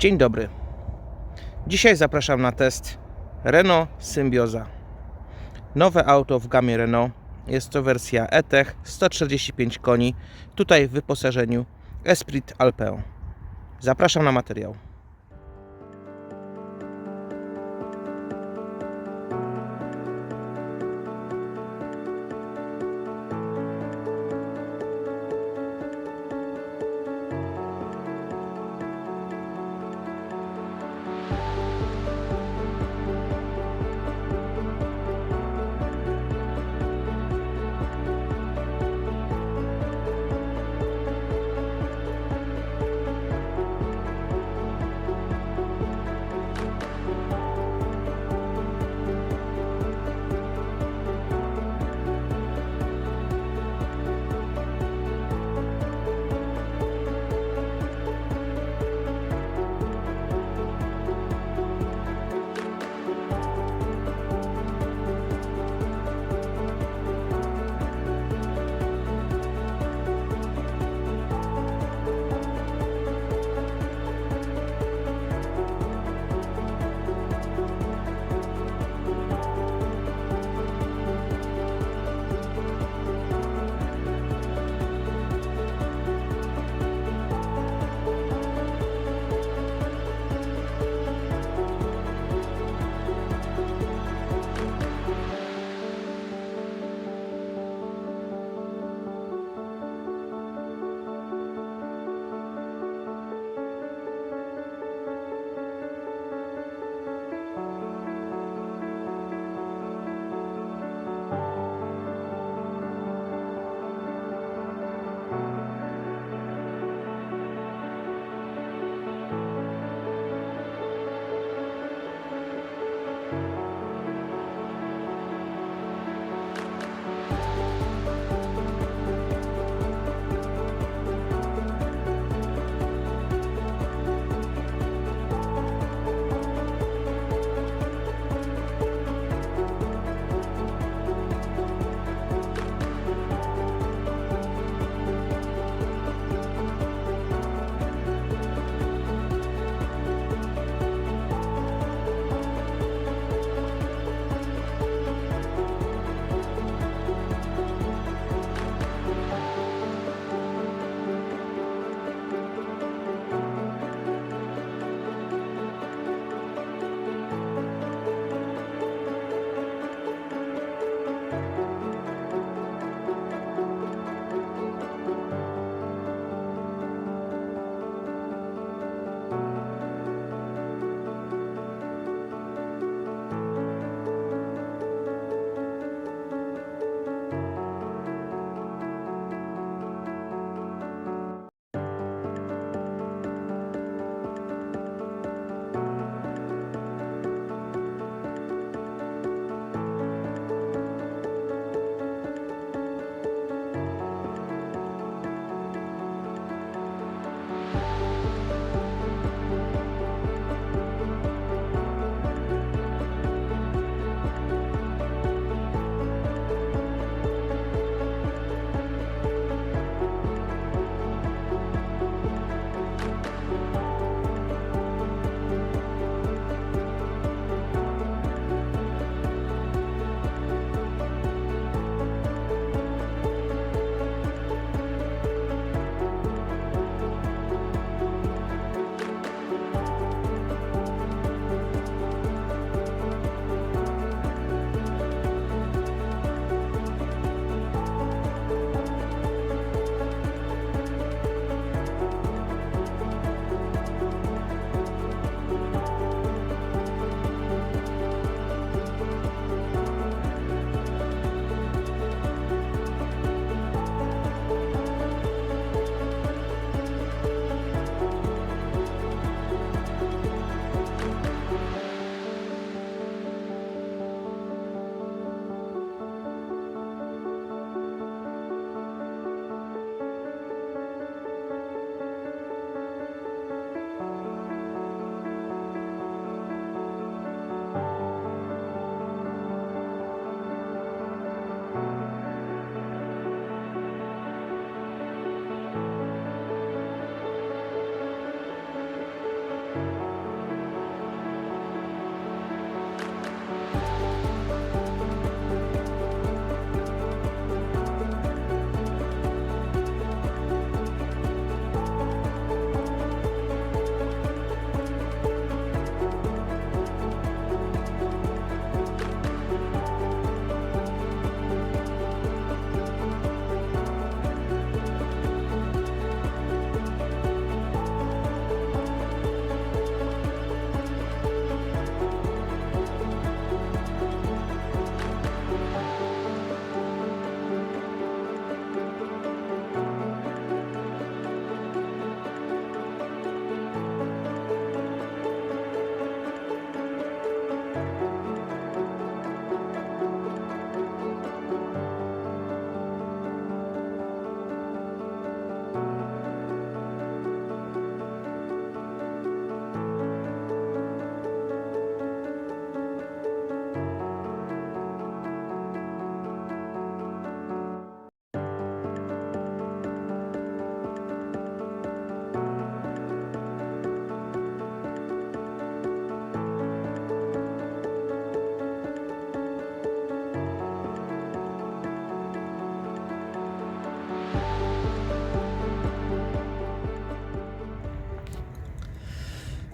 Dzień dobry. Dzisiaj zapraszam na test Renault Symbioza. Nowe auto w gamie Renault. Jest to wersja E-Tech 145 koni. Tutaj w wyposażeniu Esprit Alpeo. Zapraszam na materiał.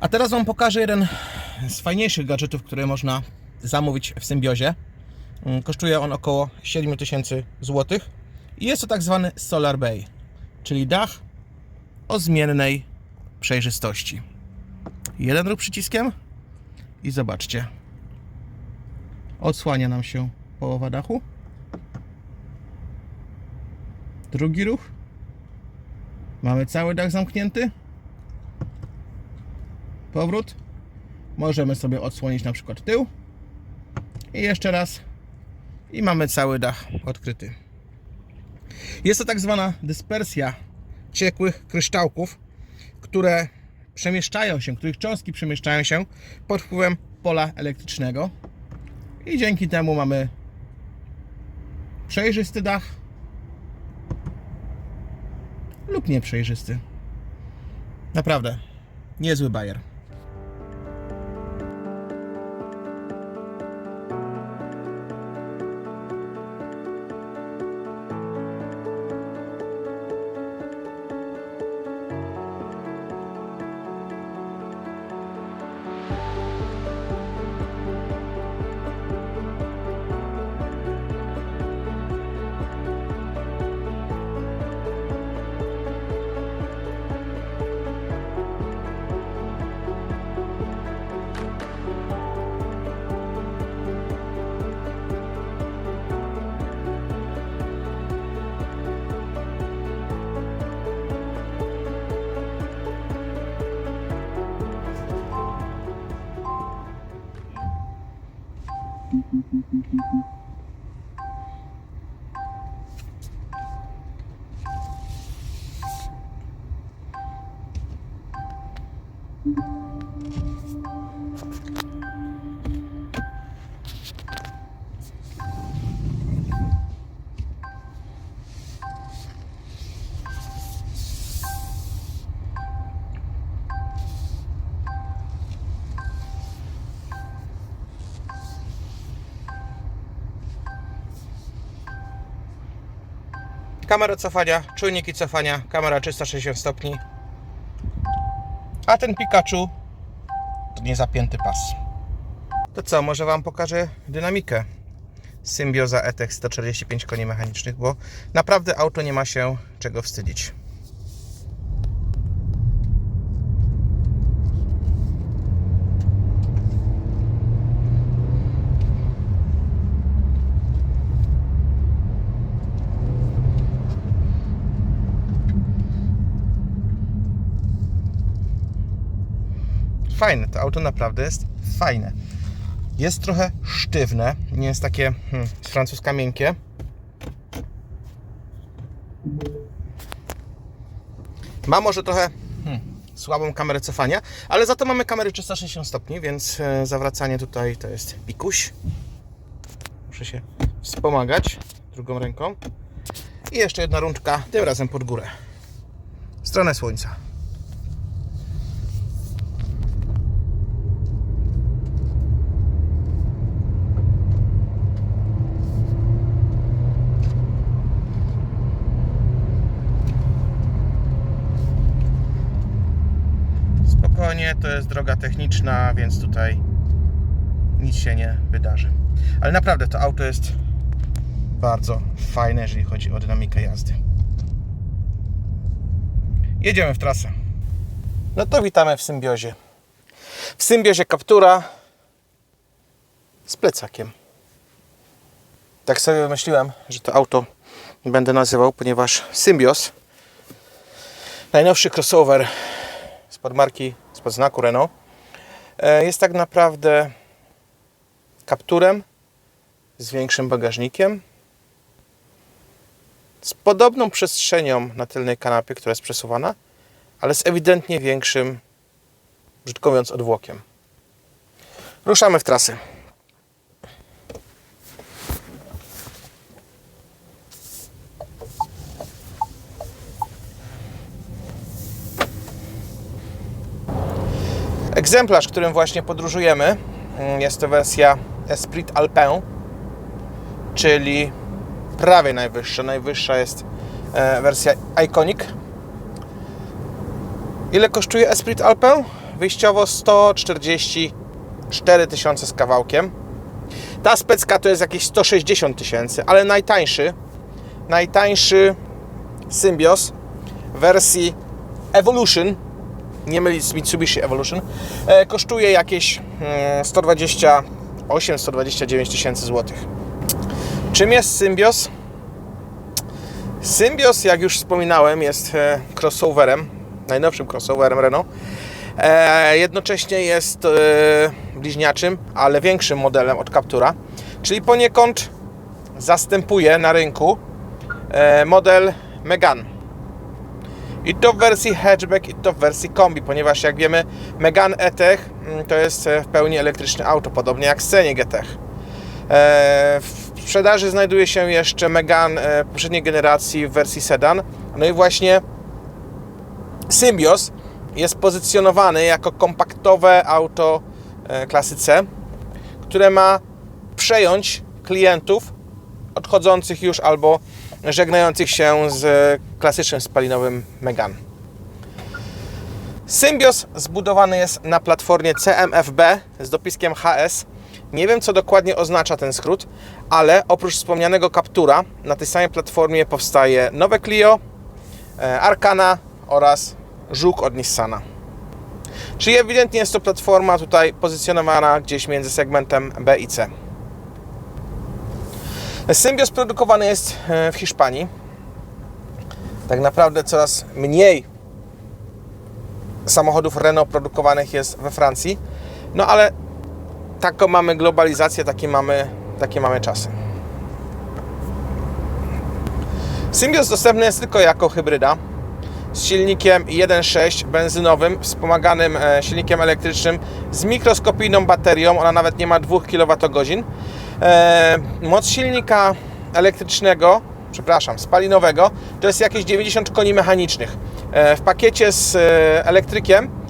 A teraz Wam pokażę jeden z fajniejszych gadżetów, które można zamówić w Symbiozie. Mm, Kosztuje on około 7000 zł. I jest to tak zwany Solar Bay, czyli dach o zmiennej przejrzystości. Jeden ruch przyciskiem i zobaczcie. Odsłania nam się połowa dachu. Drugi ruch. Mamy cały dach zamknięty. Powrót. Możemy sobie odsłonić na przykład tył. I jeszcze raz. I mamy cały dach odkryty. Jest to tak zwana dyspersja ciekłych kryształków, które przemieszczają się, których cząstki przemieszczają się pod wpływem pola elektrycznego. I dzięki temu mamy przejrzysty dach lub nieprzejrzysty. Naprawdę, niezły bajer. Kamera cofania, czujniki cofania, kamera 360 stopni. A ten Pikachu to niezapięty pas. To co, może Wam pokażę dynamikę Symbioza ETEC 145 koni mechanicznych, bo naprawdę auto nie ma się czego wstydzić. Fajne, to auto naprawdę jest fajne. Jest trochę sztywne, nie jest takie hmm, francuska miękkie. Ma może trochę hmm, słabą kamerę cofania, ale za to mamy kamerę 360 stopni, więc e, zawracanie tutaj to jest pikuś. Muszę się wspomagać drugą ręką. I jeszcze jedna rączka, tym razem pod górę. W stronę słońca. Spokojnie, to jest droga techniczna, więc tutaj nic się nie wydarzy. Ale naprawdę to auto jest bardzo fajne, jeżeli chodzi o dynamikę jazdy. Jedziemy w trasę. No to witamy w symbiozie. W symbiozie kaptura z plecakiem. Tak sobie wymyśliłem, że to auto będę nazywał, ponieważ Symbios, najnowszy crossover spod marki, spod znaku Renault, e, jest tak naprawdę kapturem z większym bagażnikiem, z podobną przestrzenią na tylnej kanapie, która jest przesuwana, ale z ewidentnie większym, brzydko mówiąc, odwłokiem. Ruszamy w trasę. Egzemplarz, którym właśnie podróżujemy, mm, jest to wersja Esprit Alpin, czyli prawie najwyższa. Najwyższa jest e, wersja Iconic. Ile kosztuje Esprit Alpin? wyjściowo 144 tysiące z kawałkiem. Ta specka to jest jakieś 160 tysięcy, ale najtańszy, najtańszy Symbios w wersji Evolution, nie mylić z Mitsubishi Evolution, e, kosztuje jakieś mm, 128-129 tysięcy złotych. Czym jest Symbios? Symbios, jak już wspominałem, jest e, crossoverem, najnowszym crossoverem Renault. E, jednocześnie jest bliźniaczym, ale większym modelem od Captura, czyli poniekąd zastępuje na rynku model Megane. I to w wersji hatchback, i to w wersji kombi, ponieważ jak wiemy, Megane E-Tech mm, to jest e, w pełni elektryczne auto, podobnie jak Scenic E-Tech. E, W sprzedaży znajduje się jeszcze Megane e, poprzedniej generacji w wersji sedan. No i właśnie Symbios jest pozycjonowany jako kompaktowe auto klasy C, które ma przejąć klientów odchodzących już albo żegnających się z klasycznym spalinowym Megane. Symbios zbudowany jest na platformie CMFB z dopiskiem HS. Nie wiem, co dokładnie oznacza ten skrót, ale oprócz wspomnianego Captura na tej samej platformie powstaje nowe Clio, e, Arcana oraz Żuk od Nissana. Czyli ewidentnie jest to platforma tutaj pozycjonowana gdzieś między segmentem B i C. Symbios produkowany jest e, w Hiszpanii. Tak naprawdę coraz mniej samochodów Renault produkowanych jest we Francji. No ale taką mamy globalizację, takie mamy, takie mamy czasy. Symbios dostępny jest tylko jako hybryda z silnikiem 1.6 benzynowym, wspomaganym e, silnikiem elektrycznym z mikroskopijną baterią. Ona nawet nie ma 2 kWh. E, moc silnika elektrycznego, przepraszam, spalinowego to jest jakieś 90 koni mechanicznych. E, w pakiecie z e, elektrykiem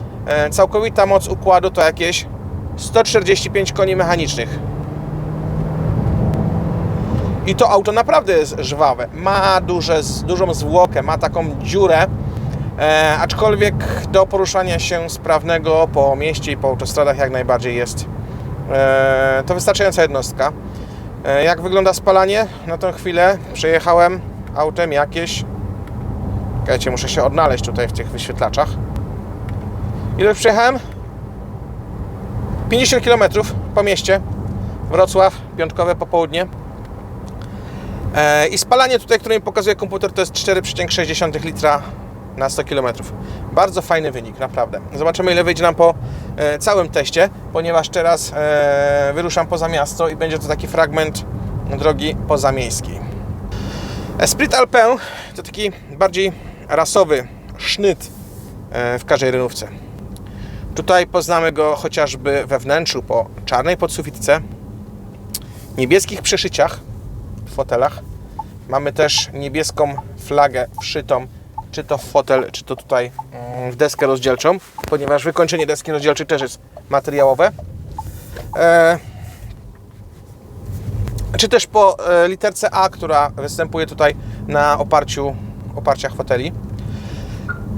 całkowita moc układu to jakieś 145 koni mechanicznych. I to auto naprawdę jest żwawe. Ma duże, dużą zwłokę, ma taką dziurę, e, aczkolwiek do poruszania się sprawnego po mieście i po autostradach jak najbardziej jest to wystarczająca jednostka. E, jak wygląda spalanie? Na tą chwilę przejechałem autem jakieś. Czekajcie, muszę się odnaleźć tutaj w tych wyświetlaczach. Ile już przejechałem? 50 km po mieście. Wrocław, piątkowe popołudnie. E, I spalanie tutaj, które mi pokazuje komputer, to jest 4,6 litra na 100 km. Bardzo fajny wynik, naprawdę. Zobaczymy, ile wyjdzie nam po e, całym teście, ponieważ teraz e, wyruszam poza miasto i będzie to taki fragment drogi pozamiejskiej. Esprit Alpin to taki bardziej rasowy sznyt e, w każdej renówce. Tutaj poznamy go chociażby we wnętrzu po czarnej podsufitce, niebieskich przeszyciach w fotelach. Mamy też niebieską flagę wszytą, czy to w fotel, czy to tutaj mm, w deskę rozdzielczą, ponieważ wykończenie deski rozdzielczej też jest materiałowe. E, czy też po e, literce A, która występuje tutaj na oparciu, oparciach foteli.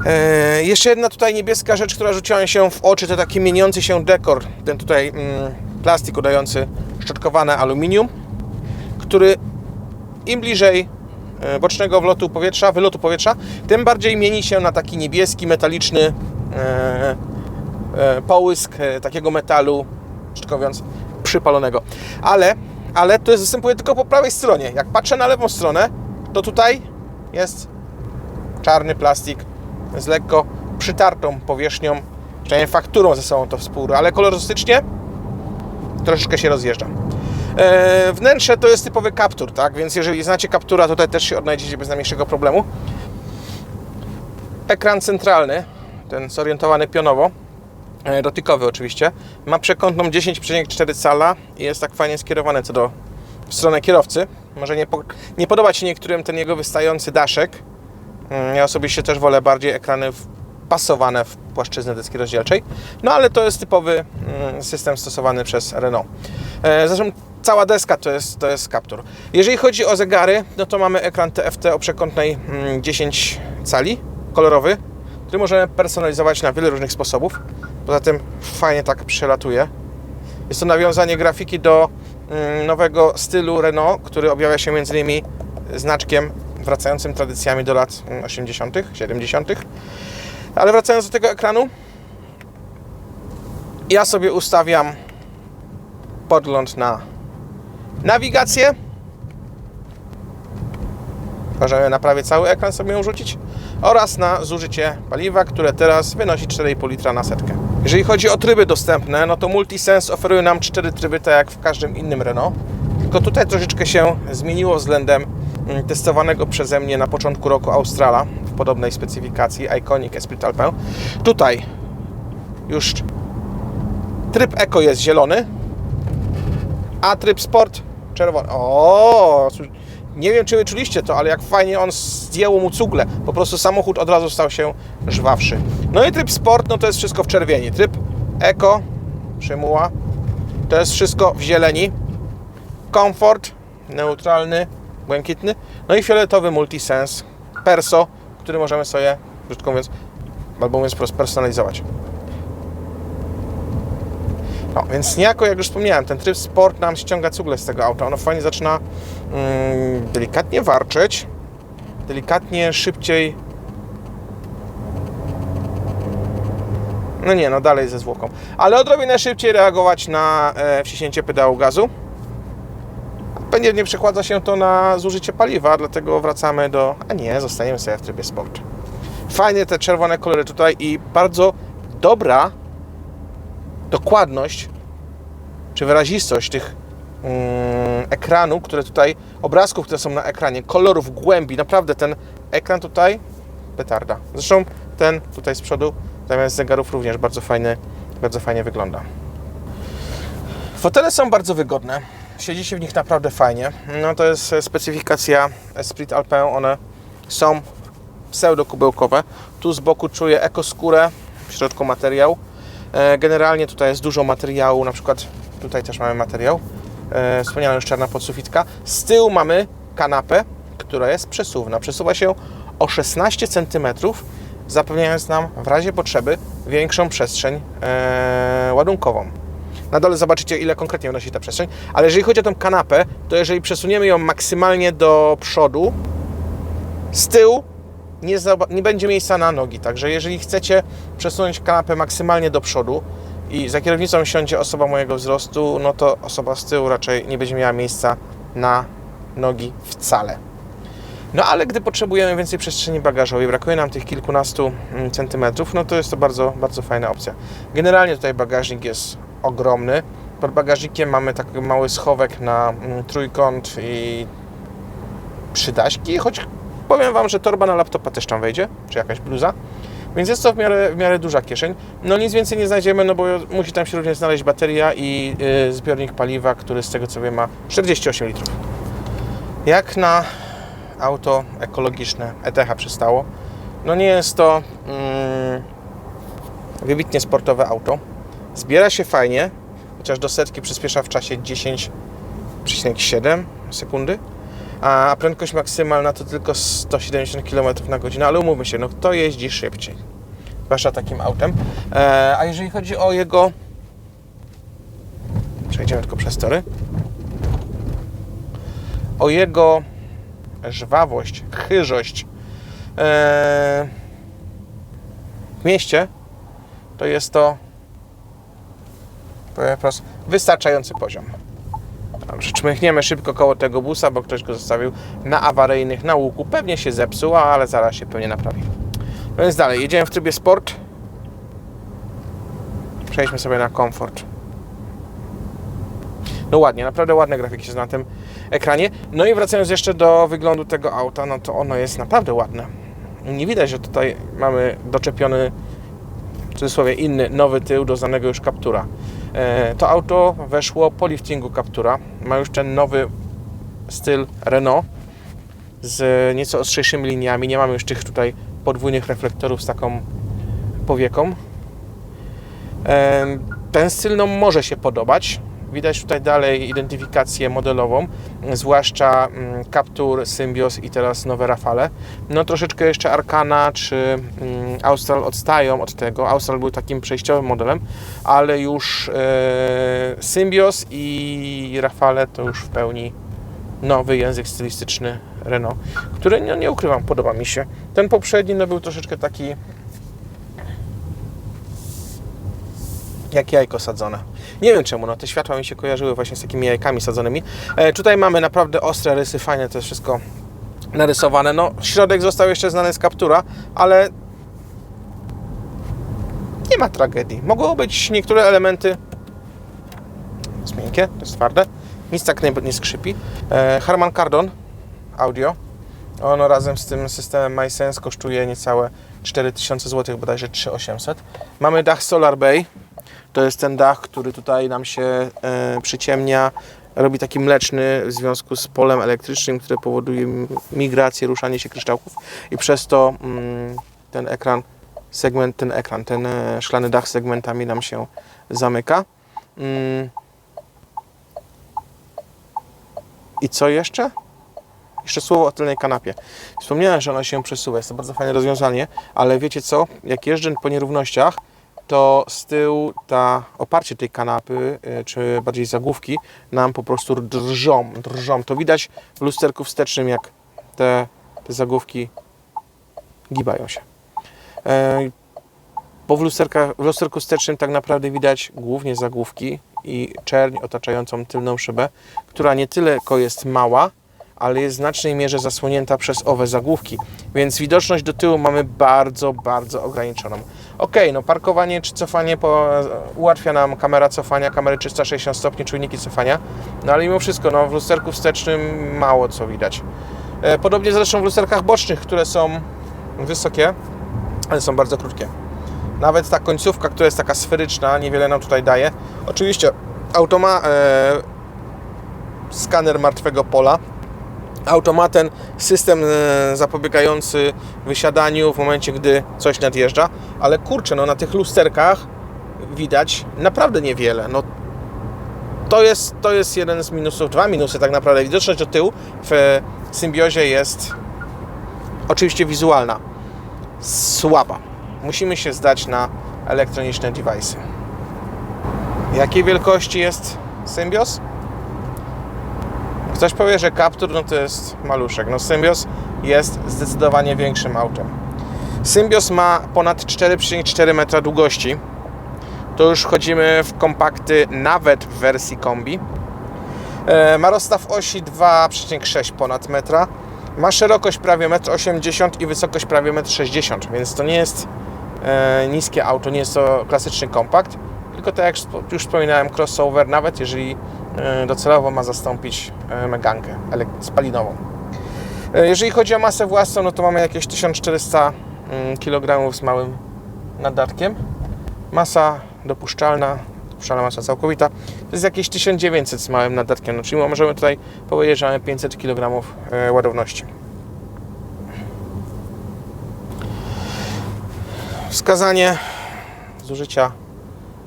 E, jeszcze jedna tutaj niebieska rzecz, która rzuciła się w oczy, to taki mieniący się dekor. Ten tutaj mm, plastik udający szczotkowane aluminium, który im bliżej bocznego wlotu powietrza, wylotu powietrza, tym bardziej mieni się na taki niebieski, metaliczny e, e, połysk e, takiego metalu, krótko mówiąc, przypalonego. Ale, ale to jest, występuje tylko po prawej stronie. Jak patrzę na lewą stronę, to tutaj jest czarny plastik z lekko przytartą powierzchnią, przynajmniej fakturą ze sobą to współgra, ale kolorystycznie troszeczkę się rozjeżdża. E, wnętrze to jest typowy kaptur, tak? Więc jeżeli znacie kaptura, tutaj też się odnajdziecie bez najmniejszego problemu. Ekran centralny, ten zorientowany pionowo, e, dotykowy oczywiście, ma przekątną 10,4 cala i jest tak fajnie skierowany co do w stronę kierowcy. Może nie, po, nie podobać się niektórym ten jego wystający daszek. Mm, Ja osobiście też wolę bardziej ekrany pasowane w płaszczyznę deski rozdzielczej. No ale to jest typowy mm, system stosowany przez Renault. E, Zresztą cała deska to jest, to jest Captur. Jeżeli chodzi o zegary, no to mamy ekran TFT o przekątnej mm, 10 cali, kolorowy, który możemy personalizować na wiele różnych sposobów. Poza tym fajnie tak przelatuje. Jest to nawiązanie grafiki do mm, nowego stylu Renault, który objawia się między innymi znaczkiem wracającym tradycjami do lat mm, 80., 70. Ale wracając do tego ekranu, ja sobie ustawiam podgląd na nawigację. Możemy na prawie cały ekran sobie ją rzucić oraz na zużycie paliwa, które teraz wynosi 4,5 litra na setkę. Jeżeli chodzi o tryby dostępne, no to Multisense oferuje nam 4 tryby, tak jak w każdym innym Renault. Tylko tutaj troszeczkę się zmieniło względem mm, testowanego przeze mnie na początku roku Australa podobnej specyfikacji Iconic Esprit Alpin. Tutaj już tryb Eco jest zielony, a tryb Sport czerwony. O, nie wiem, czy wy czuliście to, ale jak fajnie on zdjęło mu cugle. Po prostu samochód od razu stał się żwawszy. No i tryb Sport, no to jest wszystko w czerwieni. Tryb Eco, przymuła, to jest wszystko w zieleni. Komfort, neutralny, błękitny. No i fioletowy Multisense, Perso, który możemy sobie, brzydko mówiąc, albo mówiąc personalizować. No, więc niejako, jak już wspomniałem, ten tryb sport nam ściąga cugle z tego auta. Ono fajnie zaczyna mm, delikatnie warczeć, delikatnie szybciej. No nie, no dalej ze zwłoką. Ale odrobinę szybciej reagować na e, wciśnięcie pedału gazu. Pewnie nie przekłada się to na zużycie paliwa, dlatego wracamy do... A nie, zostaniemy sobie w trybie sport. Fajnie te czerwone kolory tutaj i bardzo dobra dokładność czy wyrazistość tych mm, ekranu, które tutaj, obrazków, które są na ekranie, kolorów, głębi, naprawdę ten ekran tutaj petarda. Zresztą ten tutaj z przodu, zamiast zegarów również bardzo fajny, bardzo fajnie wygląda. Fotele są bardzo wygodne. Siedzi się w nich naprawdę fajnie. No to jest specyfikacja Esprit Alpin. One są pseudo-kubełkowe. Tu z boku czuję ekoskórę, w środku materiał. E, Generalnie tutaj jest dużo materiału, na przykład tutaj też mamy materiał. E, Wspomniałem już czarna podsufitka. Z tyłu mamy kanapę, która jest przesuwna. Przesuwa się o 16 cm, zapewniając nam w razie potrzeby większą przestrzeń e, ładunkową. Na dole zobaczycie, ile konkretnie wynosi ta przestrzeń, ale jeżeli chodzi o tę kanapę, to jeżeli przesuniemy ją maksymalnie do przodu, z tyłu nie, nie będzie miejsca na nogi. Także jeżeli chcecie przesunąć kanapę maksymalnie do przodu i za kierownicą siądzie osoba mojego wzrostu, no to osoba z tyłu raczej nie będzie miała miejsca na nogi wcale. No ale gdy potrzebujemy więcej przestrzeni bagażowej, brakuje nam tych kilkunastu mm, centymetrów, no to jest to bardzo, bardzo fajna opcja. Generalnie tutaj bagażnik jest ogromny. Pod bagażnikiem mamy taki mały schowek na mm, trójkąt i przydaśki, choć powiem Wam, że torba na laptopa też tam wejdzie, czy jakaś bluza. Więc jest to w miarę, w miarę duża kieszeń. No nic więcej nie znajdziemy, no bo musi tam się również znaleźć bateria i y, zbiornik paliwa, który z tego co wiem ma 48 litrów. Jak na auto ekologiczne ETH przystało. No nie jest to mm, wybitnie sportowe auto. Zbiera się fajnie, chociaż do setki przyspiesza w czasie 10,7 sekundy, a prędkość maksymalna to tylko 170 km na godzinę, ale umówmy się, no kto jeździ szybciej? Zwłaszcza takim autem. E, a jeżeli chodzi o jego... Przejdziemy tylko przez tory. O jego żwawość, chyżość e, w mieście, to jest to wprost, wystarczający poziom. Dobrze, czmychniemy szybko koło tego busa, bo ktoś go zostawił na awaryjnych na łuku. Pewnie się zepsuł, ale zaraz się pewnie naprawi. No więc dalej, jedziemy w trybie sport. Przejdźmy sobie na komfort. No ładnie, naprawdę ładne grafiki są na tym ekranie. No i wracając jeszcze do wyglądu tego auta, no to ono jest naprawdę ładne. Nie widać, że tutaj mamy doczepiony w cudzysłowie inny, nowy tył do znanego już Captura. E, To auto weszło po liftingu Captura. Ma już ten nowy styl Renault z nieco ostrzejszymi liniami. Nie mamy już tych tutaj podwójnych reflektorów z taką powieką. E, Ten styl no, może się podobać. Widać tutaj dalej identyfikację modelową, zwłaszcza mm, Captur, Symbios i teraz nowe Rafale. No troszeczkę jeszcze Arkana czy mm, Austral odstają od tego. Austral był takim przejściowym modelem, ale już e, Symbios i Rafale to już w pełni nowy język stylistyczny Renault, który no, nie ukrywam, podoba mi się. Ten poprzedni no, był troszeczkę taki jak jajko sadzone. Nie wiem czemu, no te światła mi się kojarzyły właśnie z takimi jajkami sadzonymi. E, tutaj mamy naprawdę ostre rysy, fajnie to jest wszystko narysowane. No, środek został jeszcze znany z kaptura, ale nie ma tragedii. Mogą być niektóre elementy jest miękkie, to jest twarde, nic tak nie, nie skrzypi. E, Harman Kardon Audio, ono razem z tym systemem MySense kosztuje niecałe 4000 zł, bodajże 3800. Mamy dach Solar Bay, to jest ten dach, który tutaj nam się e, przyciemnia, robi taki mleczny w związku z polem elektrycznym, które powoduje migrację, ruszanie się kryształków i przez to mm, ten ekran, segment, ten ekran, ten e, szklany dach segmentami nam się zamyka. Mm. I co jeszcze? Jeszcze słowo o tylnej kanapie. Wspomniałem, że ona się przesuwa, jest to bardzo fajne rozwiązanie, ale wiecie co? Jak jeżdżę po nierównościach, to z tyłu ta oparcie tej kanapy, y, czy bardziej zagłówki, nam po prostu drżą, drżą. To widać w lusterku wstecznym, jak te, te zagłówki gibają się. E, Bo w, lusterka, w lusterku wstecznym tak naprawdę widać głównie zagłówki i czerń otaczającą tylną szybę, która nie tylko jest mała, ale jest w znacznej mierze zasłonięta przez owe zagłówki, więc widoczność do tyłu mamy bardzo, bardzo ograniczoną. Ok, no parkowanie czy cofanie po, ułatwia nam kamera cofania, kamery 360 stopni, czujniki cofania, no ale mimo wszystko no, w lusterku wstecznym mało co widać. E, Podobnie zresztą w lusterkach bocznych, które są wysokie, ale są bardzo krótkie. Nawet ta końcówka, która jest taka sferyczna, niewiele nam tutaj daje. Oczywiście auto ma e, skaner martwego pola, automaten, system e, zapobiegający wysiadaniu w momencie, gdy coś nadjeżdża, ale kurczę, no na tych lusterkach widać naprawdę niewiele. No, to, jest, to jest jeden z minusów, dwa minusy tak naprawdę. Widoczność do tyłu w e, symbiozie jest oczywiście wizualna, słaba. Musimy się zdać na elektroniczne device'y. Jakiej wielkości jest Symbios? Ktoś powie, że Captur no to jest maluszek. No Symbios jest zdecydowanie większym autem. Symbios ma ponad 4,4 metra długości. To już wchodzimy w kompakty nawet w wersji kombi. E, Ma rozstaw osi 2,6 ponad metra. Ma szerokość prawie 1,80 m i wysokość prawie 1,60 m, więc to nie jest e, niskie auto, nie jest to klasyczny kompakt, tylko tak jak już wspominałem, crossover, nawet jeżeli docelowo ma zastąpić e, Megankę spalinową. E, Jeżeli chodzi o masę własną, no to mamy jakieś 1400 kg z małym nadarkiem. Masa dopuszczalna, dopuszczalna masa całkowita, to jest jakieś 1900 z małym nadarkiem, no, czyli możemy tutaj powiedzieć, że mamy 500 kg e, ładowności. Wskazanie zużycia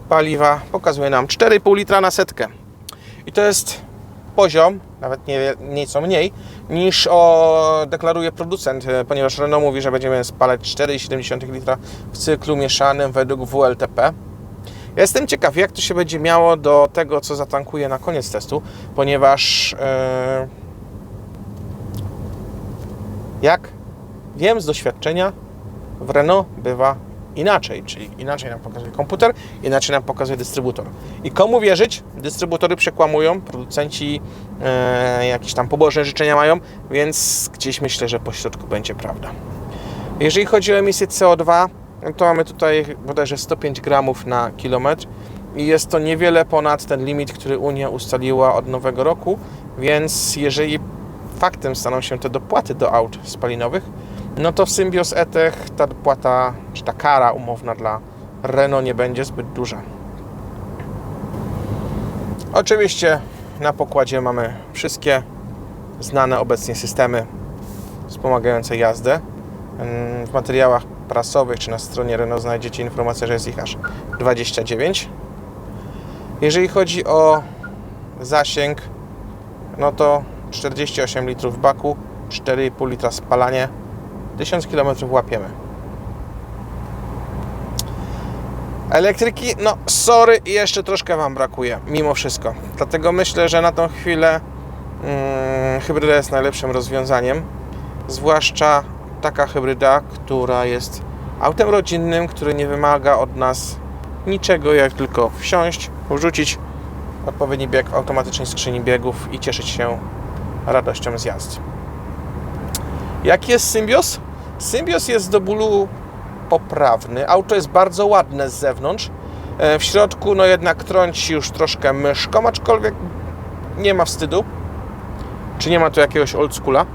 paliwa pokazuje nam 4,5 litra na setkę. I to jest poziom, nawet nie, nieco mniej, niż o, deklaruje producent, e, ponieważ Renault mówi, że będziemy spalać 4,7 litra w cyklu mieszanym według WLTP. Jestem ciekaw, jak to się będzie miało do tego, co zatankuje na koniec testu, ponieważ e, jak wiem z doświadczenia, w Renault bywa inaczej, czyli inaczej nam pokazuje komputer, inaczej nam pokazuje dystrybutor. I komu wierzyć? Dystrybutory przekłamują, producenci e, jakieś tam pobożne życzenia mają, więc gdzieś myślę, że po środku będzie prawda. Jeżeli chodzi o emisję CO2, no to mamy tutaj bodajże 105 gramów na kilometr i jest to niewiele ponad ten limit, który Unia ustaliła od nowego roku, więc jeżeli faktem staną się te dopłaty do aut spalinowych, no to w Symbios Etech ta dopłata, czy ta kara umowna dla Renault nie będzie zbyt duża. Oczywiście na pokładzie mamy wszystkie znane obecnie systemy wspomagające jazdę. Mm, W materiałach prasowych czy na stronie Renault znajdziecie informację, że jest ich aż 29. Jeżeli chodzi o zasięg, no to 48 litrów baku, 4,5 litra spalanie, 1000 km łapiemy. Elektryki, no sorry, jeszcze troszkę Wam brakuje, mimo wszystko. Dlatego myślę, że na tą chwilę mm, hybryda jest najlepszym rozwiązaniem. Zwłaszcza taka hybryda, która jest autem rodzinnym, który nie wymaga od nas niczego, jak tylko wsiąść, wrzucić odpowiedni bieg w automatycznej skrzyni biegów i cieszyć się radością z jazdy. Jaki jest Symbios? Symbios jest do bólu poprawny. Auto jest bardzo ładne z zewnątrz. E, W środku no jednak trąci już troszkę myszką, aczkolwiek nie ma wstydu. Czy nie ma tu jakiegoś oldschoola.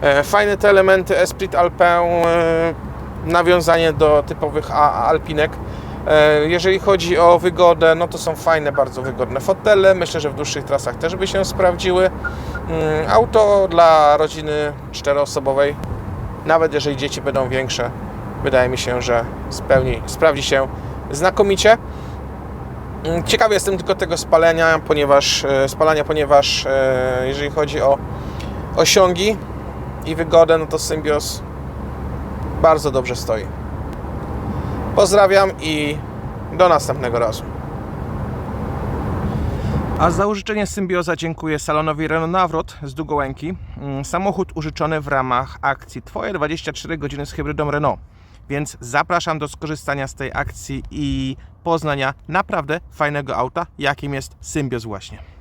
E, Fajne te elementy Esprit Alpin, e, nawiązanie do typowych Alpinek. E, Jeżeli chodzi o wygodę, no to są fajne, bardzo wygodne fotele. Myślę, że w dłuższych trasach też by się sprawdziły. Mm, Auto dla rodziny czteroosobowej, nawet jeżeli dzieci będą większe, wydaje mi się, że spełni, sprawdzi się znakomicie. Mm, Ciekawy jestem tylko tego spalenia, ponieważ e, spalania, ponieważ e, jeżeli chodzi o osiągi i wygodę, no to Symbios bardzo dobrze stoi. Pozdrawiam i do następnego razu. A za użyczenie Symbioza dziękuję salonowi Renault Nawrot z Długołęki. Mm, Samochód użyczony w ramach akcji Twoje 24 godziny z hybrydą Renault. Więc zapraszam do skorzystania z tej akcji i poznania naprawdę fajnego auta, jakim jest Symbios właśnie.